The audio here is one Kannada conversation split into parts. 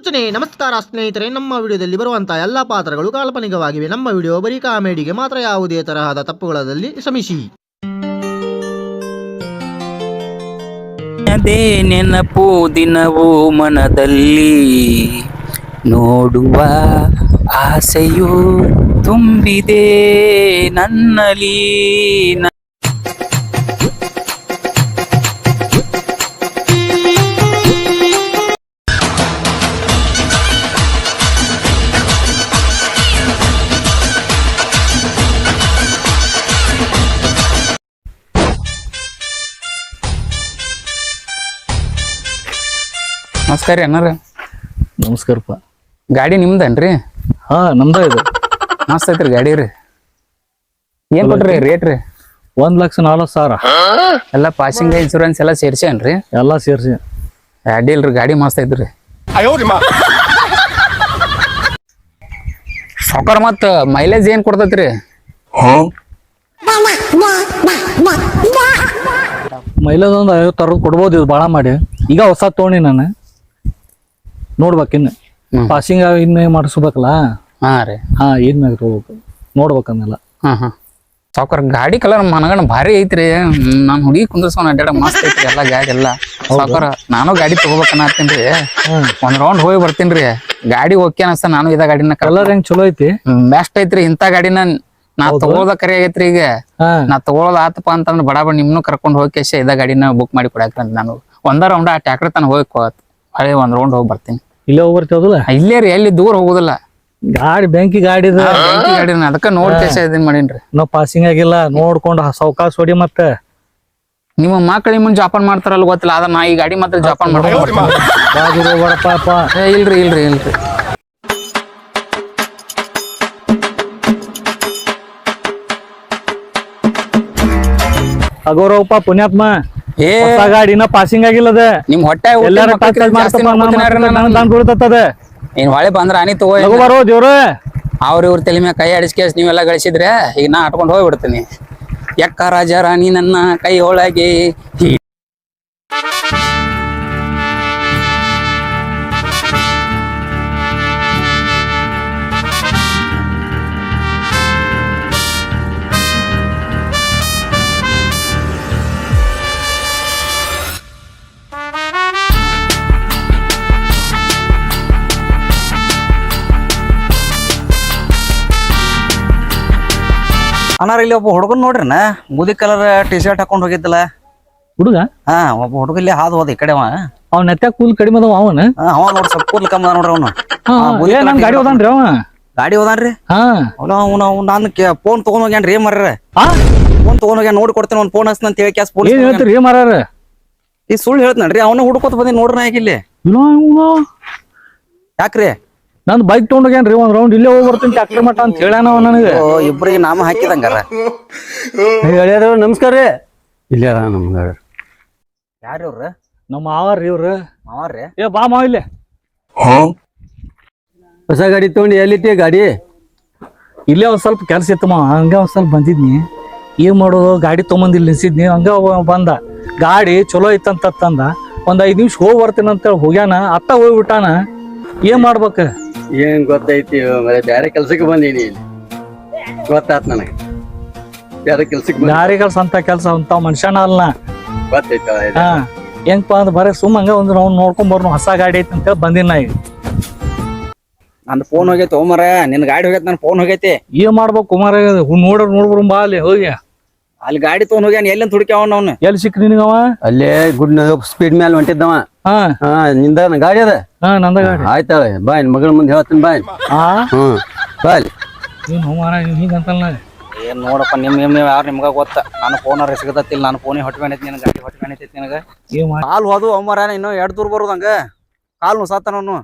ಸೂಚನೆ, ನಮಸ್ಕಾರ ಸ್ನೇಹಿತರೆ, ನಮ್ಮ ವಿಡಿಯೋದಲ್ಲಿ ಬರುವಂತಹ ಎಲ್ಲ ಪಾತ್ರಗಳು ಕಾಲ್ಪನಿಕವಾಗಿವೆ. ನಮ್ಮ ವಿಡಿಯೋ ಬರೀ ಕಾಮಿಡಿಗೆ ಮಾತ್ರ ಯಾವುದೇ ತರಹದ ತಪ್ಪುಗಳಲ್ಲಿ ಶ್ರಮಿಸಿ. ಅದೇ ನೆನಪು ದಿನವೂ ಮನದಲ್ಲಿ ನೋಡುವ ಆಸೆಯು ತುಂಬಿದೆ ನನ್ನಲ್ಲಿ. ನಮಸ್ಕಾರ ರೀ ಅಣ್ಣಾರ ನಮಸ್ಕಾರಪ್ಪ. ಗಾಡಿ ನಿಮ್ದೇನ್ರಿ? ಹಾ ನಮ್ದ ಇದು. ಮಸ್ತ್ ಐತ್ರಿ ಗಾಡಿ ರೀ. ಏನ್ ಕೊಟ್ರಿ ರೇಟ್ ರೀ? ಒಂದ್ ಲಕ್ಷ ನಾಲ್ಕು ಸಾವಿರ. ಎಲ್ಲ ಪಾಸಿಂಗ್ ಇನ್ಶೂರೆನ್ಸ್ ಎಲ್ಲ ಸೇರ್ಸೇನ್ರಿ ಎಲ್ಲ ಸೇರ್ಸಿ. ಗಾಡಿ ಇಲ್ರಿ ಗಾಡಿ ಮಸ್ತ್ ಐತ್ರಿ. ಸಾವ್ಕಾರ ಮತ್ತ ಮೈಲೇಜ್ ಏನ್ ಕೊಡ್ತೈತ್ರಿ? ಮೈಲೇಜ್ ಒಂದ್ ಐವತ್ತು ಅರವತ್ತು ಕೊಡ್ಬೋದು ಇದು ಭಾಳ ಮಾಡಿ. ಈಗ ಹೊಸ ತೊಗೊಂಡಿ ನಾನು. ನೋಡ್ಬೇಕಿನ್ನು ಇನ್ನು. ಪಾಸಿಂಗ್ ಇನ್ನು ಮಾಡಿಸ್ಬೇಕಲ್ಲ? ಹಾ ರೀ. ಹಾ ಏನ್ ತಗೋಬೇಕು ನೋಡ್ಬೇಕನ್ನೆಲ್ಲ. ಹಾ ಹಾ ಸಾವ್ಕಾರ ಗಾಡಿ ಕಲರ್ ಮನಗಣ ಭಾರಿ ಐತ್ರಿ. ನಾನು ಹುಡುಗಿ ಕುಂದ್ರಸೋಣ ಅಡ್ಡಾಡ ಮಸ್ತ್ ಐತ್ರಿ ಎಲ್ಲ ಗಾಡಿ ಎಲ್ಲ. ಸಾವ್ಕಾರ ನಾನು ಗಾಡಿ ತಗೋಬೇಕನ್ನತ್ತೀನಿ ರೀ. ಒಂದ್ ರೌಂಡ್ ಹೋಗಿ ಬರ್ತೀನ್ರಿ ಗಾಡಿ ಓಕೆ ಅನ್ಸ್ತ ನಾನು ಇದ ಗಾಡಿನ ಕಲರ್ ಹೆಂಗ್ ಚಲೋ ಐತಿ? ಬೆಸ್ಟ್ ಐತ್ರಿ. ಇಂತ ಗಾಡಿನ ನಾ ತಗೊಳೋದ ಕರೆ ಆಗೈತ್ರಿ ಈಗ. ನಾ ತಗೊಳೋದ್ ಆತಪ್ಪ ಅಂತಂದ್ರ ಬಡ ಬಡ ನಿಮ್ನು ಕರ್ಕೊಂಡ್ ಹೋಗಿ ಕೇಶ ಇದ ಗಾಡಿನ ಬುಕ್ ಮಾಡಿ ಕೊಡಾಕ್ರಿ ನಾನು. ಒಂದ ರೌಂಡ್ ಆ ಟ್ಯಾಕ್ಟರ್ ತನ ಹೋಗಿ ಹಳೆ ಒಂದ್ ರೌಂಡ್ ಹೋಗಿ ಬರ್ತೀನಿ. ಇಲ್ಲೇ ಹೋಗ್ಬರ್ತೇವಲ್ಲ ಇಲ್ಲೇ ರೀ ಎಲ್ಲಿ ದೂರ ಹೋಗುದಿಲ್ಲ. ಗಾಡಿ ಬೆಂಕಿ ಗಾಡಿ ಬೆಂಕಿ ಗಾಡಿ ಅದಕ್ಕ ನೋಡ್ ಇದನ್ ಮಾಡೀನ್ರಿ. ನಾವ್ ಪಾಸಿಂಗ್ ಆಗಿಲ್ಲ ನೋಡ್ಕೊಂಡು ಸೌಕಾಸ್ ಹೊಡಿ ಮತ್ತೆ. ನಿಮ್ಮ ಮಕ್ಕಳ ಮುಂದೆ ಜಾಪಾನ್ ಮಾಡ್ತಾರಲ್ಲ ಗೊತ್ತಿಲ್ಲ ಅದ ನಾ ಈ ಗಾಡಿ ಮಾತ್ರ ಜಾಪಾನ್ ಮಾಡ್ಕೊಂಡು ಇಲ್ರಿ ಇಲ್ರಿ ಇಲ್ರಿ. ಅಗೌರವಪ್ಪ ಪುಣ್ಯಾತ್ಮ. ಗಾಡಿ ಇನ್ನ ಪಾಸಿಂಗ್ ಆಗಿಲ್ಲ ಅದ ನಿಮ್ ಹೊಟ್ಟೆ ಎಲ್ಲಾರ ಬೀಳ್ತದ ನೀನ್ ಹೊಳೆ ಬಂದ್ರ ಅನಿ ತಗೋ ಬರೋ ದೇವ್ರ ಅವ್ರ ಇವ್ರ ತಲೆ ಮೇಲೆ ಕೈ ಆಡಿಸ್ಕೇಸ್ ನೀವೆಲ್ಲ ಗಳಿಸಿದ್ರೆ ಈಗ ನಾ ಆಟ್ಕೊಂಡು ಹೋಗ್ಬಿಡ್ತೀನಿ. ಎಕ್ಕ ರಾಜ ರಾಣಿ ನನ್ನ ಕೈ ಒಳಗೆ ಅಣ್ಣಾರ ಇಲ್ಲಿ ಒಬ್ಬ ಹುಡುಗನ್ ನೋಡ್ರಿನ ಮುದಿ ಕಲರ್ ಟಿ ಶರ್ಟ್ ಹಾಕೊಂಡ್ ಹೋಗಿದ್ದಲ್ಲ. ಹುಡುಗ? ಹಾ ಒಬ್ಬ ಹುಡುಗ ಇಲ್ಲಿ ಹಾದು ಹೋದ ಈ ಕಡೆ ಅವ. ಅವ್ನ ನೆತ್ತ ಕೂಲ್ ಕಡಿಮೆ ಅದಾವ ಅವನ? ಹಾ, ಅವ ನೋಡ್ರಿ ಸ್ವಲ್ಪ ಕೂದ್ಲು ಕಮ್ಮಿ ಅದ ನೋಡ್ರಿ ಅವನು. ಏ ನಮ್ ಗಾಡಿ ಹೋದಾನ್ರಿ ಅವ. ಗಾಡಿ ಹೋದಾನ್ರಿ? ಹಾ. ಅವನ ಅವನ ನಾನು ಫೋನ್ ತಗೊಂಡ್ ಹೋಗ್ಯಾನ್ರಿ ರೀ ಮರ್ರ. ಆ? ಫೋನ್ ತಗೊಂಡ್ ಹೋಗ್ಯಾನ ನೋಡಿ ಕೊಡ್ತೇನೆ ಫೋನ್ ಹಚ್ತ ಅಂತ ಹೇಳಿ ಕ್ಯಾಸ್ ಏನ್ ಫೋನ್ ಹೇಳ್ತೀರಿ ಏ ಮಾರಾರ? ಈ ಸುಳ್ಳು ಹೇಳ್ತಾನ್ರಿ ಅವನ ಹುಡ್ಕೋತ ಬಂದಿ ನೋಡ್ರಿ ನಾ ಇಲ್ಲಿ. ಯಾಕ್ರಿ? ನಂದ್ ಬೈಕ್ ತಗೊಂಡೋಗ್ಯಾನ್ರಿ ಒಂದ್ ರೌಂಡ್ ಇಲ್ಲೇ ಹೋಗಿ ಬರ್ತೀನಿ ಟ್ಯಾಕ್ಟರ್ ಮಟ್ಟ ಅಂತ ಹೇಳ್ಯಾನ ಅವ ನನಗೆ. ಓ, ಇಬ್ರಿಗೆ ನಾಮ ಹಾಕಿದಂಗಾರ? ಹೇಳ್ಯಾರ ನಮಸ್ಕಾರ ರೀ. ಇಲ್ಲೇ ಅದ ನಮ್ಗ? ಯಾರು ಇವ್ರ ನಮ್ಮ ಮಾವಾರ್ರಿ ಇವ್ರು. ಮಾವಾರ್ರಿ? ಏ ಬಾ ಮಾವ ಇಲ್ಲೇ. ಹೊಸ ಗಾಡಿ ತಗೊಂಡು ಎಲ್ಲಿಟ್ಟೆ ಗಾಡಿ? ಇಲ್ಲೇ ಒಂದ್ ಸ್ವಲ್ಪ ಕೆಲಸ ಇತ್ತು ಮಾವ ಹಂಗ ಒಂದ್ ಸ್ವಲ್ಪ ಬಂದಿದ್ನಿ. ಏನ್ ಮಾಡೋದು ಗಾಡಿ ತೊಗೊಂಬಂದ್ ಇಲ್ಲಿ ನಿಲ್ಸಿದ್ನಿ ಹಂಗ ಅವ ಬಂದ. ಗಾಡಿ ಚಲೋ ಐತಂತಂದ ಒಂದ್ ಐದ್ ನಿಮಿಷ ಹೋಗಿ ಬರ್ತೀನಿ ಅಂತೇಳಿ ಹೋಗ್ಯಾನ ಅತ್ತ ಹೋಗ್ಬಿಟ್ಟಾನ. ಏನ್ ಮಾಡ್ಬೇಕ? ಏನ್ ಗೊತ್ತೈತಿ ಮರೆ ಬ್ಯಾರೆ ಕೆಲ್ಸಕ್ಕೆ ಬಂದೀನಿ ಇಲ್ಲಿ. ಗೊತ್ತಾತ್ ನನಗೆ. ಬೇರೆ ಕೆಲ್ಸಕ್ಕೆ ಬ್ಯಾರೆ ಕೆಲ್ಸ ಅಂತ ಕೆಲ್ಸ ಅಂತ ಮನುಷ್ಯನ ಅಲ್ಲ ಗೊತ್ತೈತ ಹಾ ಹೆಂಗಪ್ಪ ಅಂದ್ರೆ ಬರೀ ಸುಮ್ಮ ಹಂಗ ಒಂದು ನಾವು ನೋಡ್ಕೊಂಡ್ ಬರ್ನು ಹೊಸ ಗಾಡಿ ಐತಿ ಅಂತೇಳಿ ಬಂದಿನ ನಾ ಈಗ. ನಂದು ಫೋನ್ ಹೋಗೈತಿ ಓಮರ ನಿನ್ ಗಾಡಿ ಹೋಗೈತಿ ನನ್ ಫೋನ್ ಹೋಗೈತಿ. ಏನ್ ಮಾಡ್ಬೇಕು ಕುಮಾರ ನೋಡ್ರ ನೋಡ್ಬರು ಬಾ ಅಲ್ಲಿ ಹೋಗಿ. ಅಲ್ಲಿ ಗಾಡಿ ತಗೊಂಡ್ ಹೋಗ್ಯಾನ ಎಲ್ಲಿ ಹುಡುಕ್ಯಾವ ಅವ್ನು ಎಲ್ಲಿ ಸಿಕ್ ಅವ? ಅಲ್ಲೇ ಗುಡ್ ಸ್ಪೀಡ್ ಮೇಲೆ ಹೊಂಟಿದ್ದವ. ಹಾ. ಹಾ ನಿಂದ ಗಾಡಿ ಅದ? ಹಾ ನಂದ ಗಾಡಿ. ಆಯ್ತಾಳೆ ಬಾಯ್ ಮಗಳ ಮುಂದೆ ಹೇಳ್ತೀನಿ ಬಾಯ್ ಹಾ ಹ್ಮ್. ಏನ್ ಮಾರ ಹಿಂಗಂತಲ್ಲ ಏನ್ ನೋಡಪ್ಪ ನಿಮ್ ನಿಮ್ ನೀವ್ ಯಾರು ನಿಮ್ಗ ಗೊತ್ತ? ನಾನು ಫೋನ್ ಸಿಗತ್ತಿಲ್ಲ ನಾನು ಫೋನ್ ಹೊಟ್ಟಿ ಐತಿ ನಿನಗೆ ಗಾಡಿ ಹೊಟ್ಟಿ ಐತಿ ನಿನಗ. ಕಾಲ್ ಹೋದು ಅಮ್ಮರ ಇನ್ನು ಎರಡ್ ದೂರ ಬರೋದಂಗ ಕಾಲ್ ನು ಸಾತ ನಾನು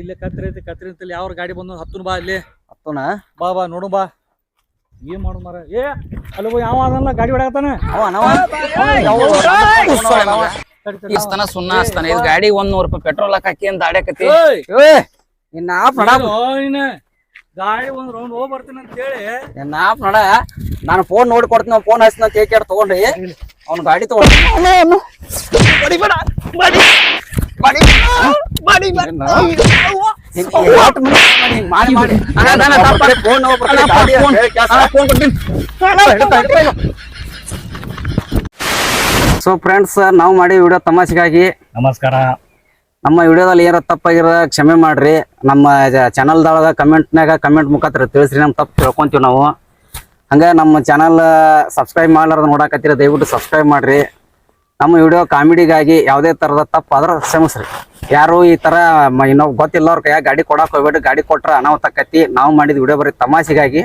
ಇಲ್ಲೇ ಕತ್ರಿ ಐತಿ ಕತ್ರಿ ಅಂತಲ್ಲಿ ಯಾವ ಗಾಡಿ ಬಂದು ಹತ್ತು ಬಾ ಇಲ್ಲಿ. ಹತ್ತುನ? ಬಾ ಬಾ ನೋಡು ಬಾ. ಏನ್ ಮಾಡು ಮಾರ ಏ ಅಲ್ಲಿ ಹೋಗಿ ಯಾವ ಅದನ್ನ ಗಾಡಿ ಹೊಡ್ಯಾಕತ್ತಾನ ಅವ ನವ ಇಸ್ತನ ಸುಣ್ಣ ಹಚ್ತಾನ ಇದು ಗಾಡಿ ಒಂದ್ ನೂರ್ ರೂಪಾಯಿ ಪೆಟ್ರೋಲ್ ಹಾಕಿ ಅಂತ ಆಡ್ಯಾಕತಿ ನಿನ್ನ ಆಪ್ ನಡ ಗಾಡಿ ಒಂದ್ ರೌಂಡ್ ಹೋಗಿ ಬರ್ತೀನಿ ಅಂತ ಹೇಳಿ ನಿನ್ನ ಆಪ್ ನಡ ನಾನು ಫೋನ್ ನೋಡಿ ಕೊಡ್ತೀನಿ ಫೋನ್ ಹಚ್ಚಿನ ಅಂತ ಕೇಳಿ ತಗೊಂಡ್ರಿ ಅವ್ನ ಗಾಡಿ ತಗೊಂಡ್ ಮಾಡಿ ಮಾಡಿ ಮಾಡಿ ಫೋನ್ ಸೊ ಫ್ರೆಂಡ್ಸ್ ನಾವು ಮಾಡಿ ವಿಡಿಯೋ ತಮಾಷೆಗಾಗಿ ನಮಸ್ಕಾರ. ನಮ್ಮ ವಿಡಿಯೋದಲ್ಲಿ ಏನಾರ ತಪ್ಪಾಗಿರ ಕ್ಷಮೆ ಮಾಡ್ರಿ. ನಮ್ಮ ಚಾನಲ್ದೊಳಗ ಕಮೆಂಟ್ನಾಗ ಕಮೆಂಟ್ ಮುಖಾಂತರ ತಿಳಿಸ್ರಿ ನಮ್ಮ ತಪ್ಪು ತಿಳ್ಕೊಂತೀವಿ ನಾವು. ಹಂಗೆ ನಮ್ಮ ಚಾನಲ್ ಸಬ್ಸ್ಕ್ರೈಬ್ ಮಾಡ್ಲಾರ್ದ ನೋಡಕತ್ತಿರ ದಯವಿಟ್ಟು ಸಬ್ಸ್ಕ್ರೈಬ್ ಮಾಡ್ರಿ. ನಮ್ಮ ವಿಡಿಯೋ ಕಾಮಿಡಿಗಾಗಿ ಯಾವುದೇ ಥರದ ತಪ್ಪು ಆದ್ರೆ ಕ್ಷಮಿಸ್ರಿ. ಯಾರು ಈ ಥರ ಮ- ಗೊತ್ತಿಲ್ಲ ಅವ್ರ ಕೈಯಾಗ ಗಾಡಿ ಕೊಡಕ್ಕೆ ಹೋಗ್ಬೇಡಿ ಗಾಡಿ ಕೊಟ್ರೆ ಅನಾಹುತ ಆಕತಿ. ನಾವು ಮಾಡಿದ ವಿಡಿಯೋ ಬರೀ ತಮಾಷೆಗಾಗಿ